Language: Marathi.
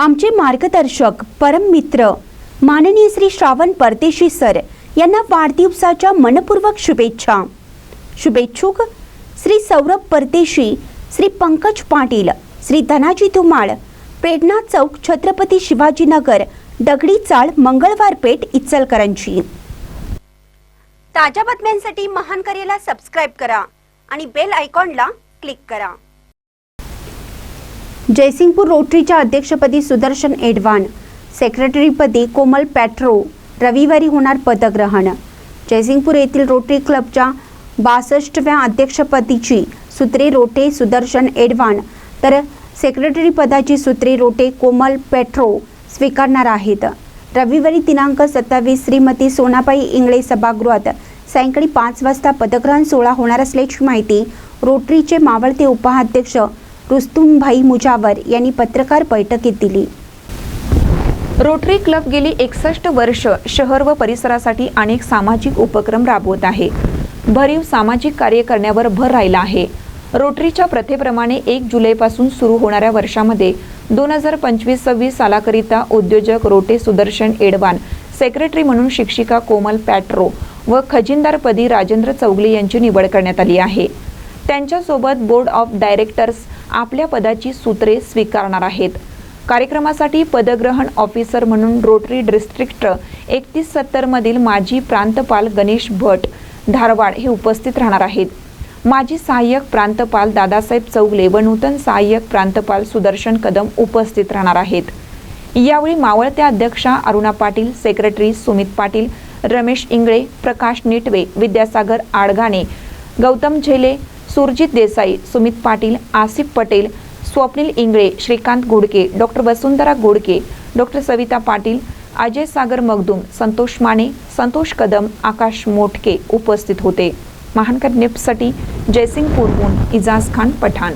आमचे मार्गदर्शक परम मित्र माननीय श्री श्रावण परदेशी सर यांना वाढदिवसाच्या मनपूर्वक शुभेच्छा. शुभेच्छुक श्री सौरभ परदेशी श्री पंकज पाटील श्री धनाजी धुमाळ प्रेरणा चौक छत्रपती शिवाजीनगर दगडी चाळ मंगळवार पेठ इचलकरंजी. ताज्या बातम्यांसाठी महान करेला सबस्क्राईब करा आणि बेल आयकॉनला क्लिक करा. जयसिंगपूर रोटरीच्या अध्यक्षपदी सुदर्शन एडवान सेक्रेटरीपदी कोमल पॅट्रो रविवारी होणार पदग्रहण. जयसिंगपूर येथील रोटरी क्लबच्या बासष्टव्या अध्यक्षपदीची सूत्रे रोटे सुदर्शन एडवान तर सेक्रेटरी पदाची सूत्रे रोटे कोमल पेट्रो स्वीकारणार आहेत. रविवारी दिनांक सत्तावीस श्रीमती सोनाबाई इंगळे सभागृहात सायंकाळी पाच वाजता पदग्रहण सोहळा होणार असल्याची माहिती रोटरीचे मावळते उपाध्यक्ष रुस्तुमभाई मुजावर यांनी पत्रकार बैठकीत दिली. रोटरी क्लब गेली एकसष्ट वर्ष शहर व परिसरासाठी अनेक सामाजिक उपक्रम राबवत आहे. भरीव सामाजिक कार्य करण्यावर भर राहिला आहे. रोटरीच्या प्रथेप्रमाणे एक जुलैपासून सुरू होणाऱ्या वर्षामध्ये दोन हजार पंचवीस सव्वीस सालाकरिता उद्योजक रोटे सुदर्शन एडवान सेक्रेटरी म्हणून शिक्षिका कोमल पॅट्रो व खजिनदारपदी राजेंद्र चौगले यांची निवड करण्यात आली आहे. त्यांच्यासोबत बोर्ड ऑफ डायरेक्टर्स आपल्या पदाची सूत्रे स्वीकारणार आहेत. कार्यक्रमासाठी पदग्रहण ऑफिसर म्हणून रोटरी डिस्ट्रिक्ट एकतीस सत्तरमधील माजी प्रांतपाल गणेश भट धारवाड हे उपस्थित राहणार आहेत. माजी सहाय्यक प्रांतपाल दादासाहेब चौगले व नूतन सहाय्यक प्रांतपाल सुदर्शन कदम उपस्थित राहणार आहेत. यावेळी मावळत्या अध्यक्षा Aruna Patil secretary Sumit Patil Ramesh Ingale Prakash Nitave Vidyasagar Adgane Gautam Zele Surjit Desai Sumit Patil Asif Patel Swapnil Ingale Shrikant Ghodke doctor Vasundhara Ghodke doctor Savita Patil Ajay Sagar Magdum Santosh Mane Santosh Kadam Akash Motke उपस्थित होते. महानकर निप्ससाठी जयसिंगपूरहून इजाज खान पठाण.